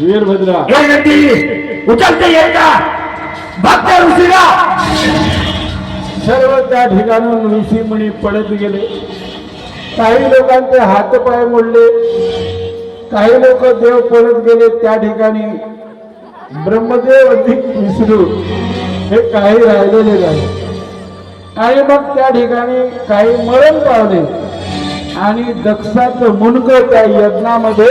वीरभद्रा. हे नदी उचलते येत का भक्त ऋषीला. सर्व त्या ठिकाणून ऋषीमुनी पडत गेले. काही लोकांचे हातपाय मोडले. काही लोक देव पडत गेले त्या ठिकाणी. ब्रह्मदेव अधिक विसरू. हे काही राहिलेले नाही. आणि मग त्या ठिकाणी काही मरण पावले. आणि दक्षाचं मुनक त्या यज्ञामध्ये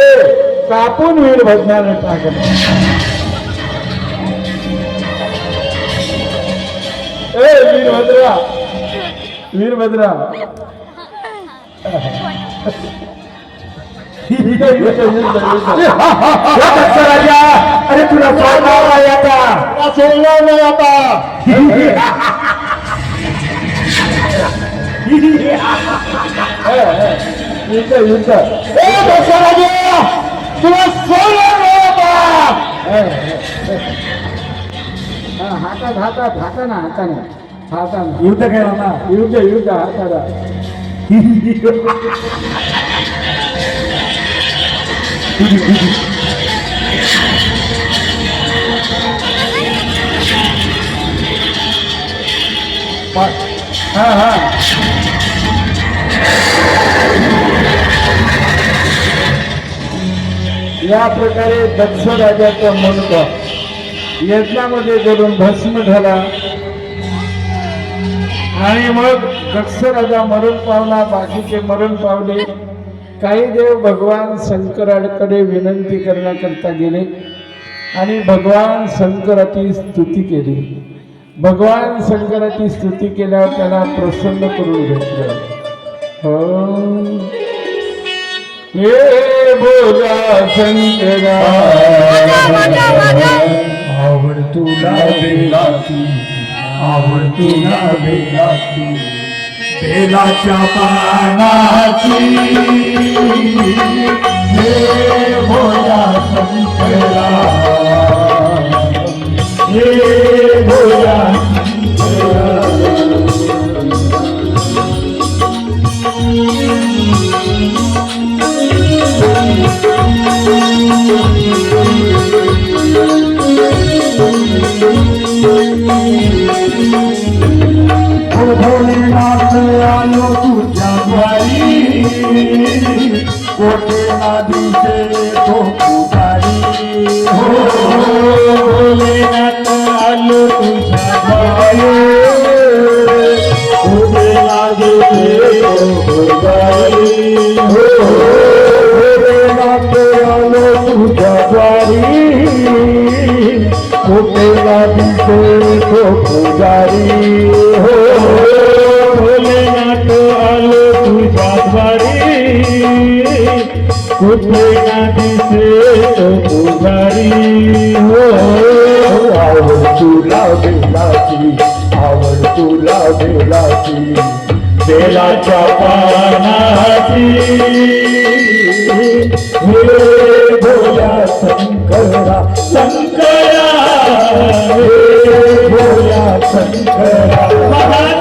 कापून वीरभद्राने टाकलं. ए वीरभद्रा. वीरभद्रा. अरे तुला सोडणार नाही आता सोडणार नाही आता युद्ध युद्ध ए दक्ष राजा तुला सोडणार नाही आता हातात हातात हाताना हाताना हाताना. युद्ध केलं ना युद्ध युद्ध हाताला. हां हां. या प्रकारे दक्ष राजाचा मुंडक यज्ञामध्ये करून भस्म झाला. आणि मग दक्ष राजा मरण पावला बाकीचे मरण पावले. काही देव भगवान शंकराकडे विनंती करण्याकरता गेले आणि भगवान शंकराची स्तुती केली. भगवान शंकराची स्तुती केल्यावर त्याला प्रसन्न करून घेतलं. हो. हे. बोला आवड तुला बेलाची आवड तुला बेलाची बेलाच्या पानाची. भोलेनाथ आलो तुझ्या द्वारी कोटे दिसे तो पुजारी हो भोलेनाथ आलो तुझ्या द्वारी कोटे दिसे तो पुजारी हो भोलेनाथ आलो तुझ्या द्वारी कुठे दिसे तो पुजारी हो भोलेनाथ कुठे दिसे तो पुजारी हो आवड तुला बेलाची आवड तुला बेलाची बेलाच्या पानाची हे भोला शंकरा शंकरा हे भोला शंकरा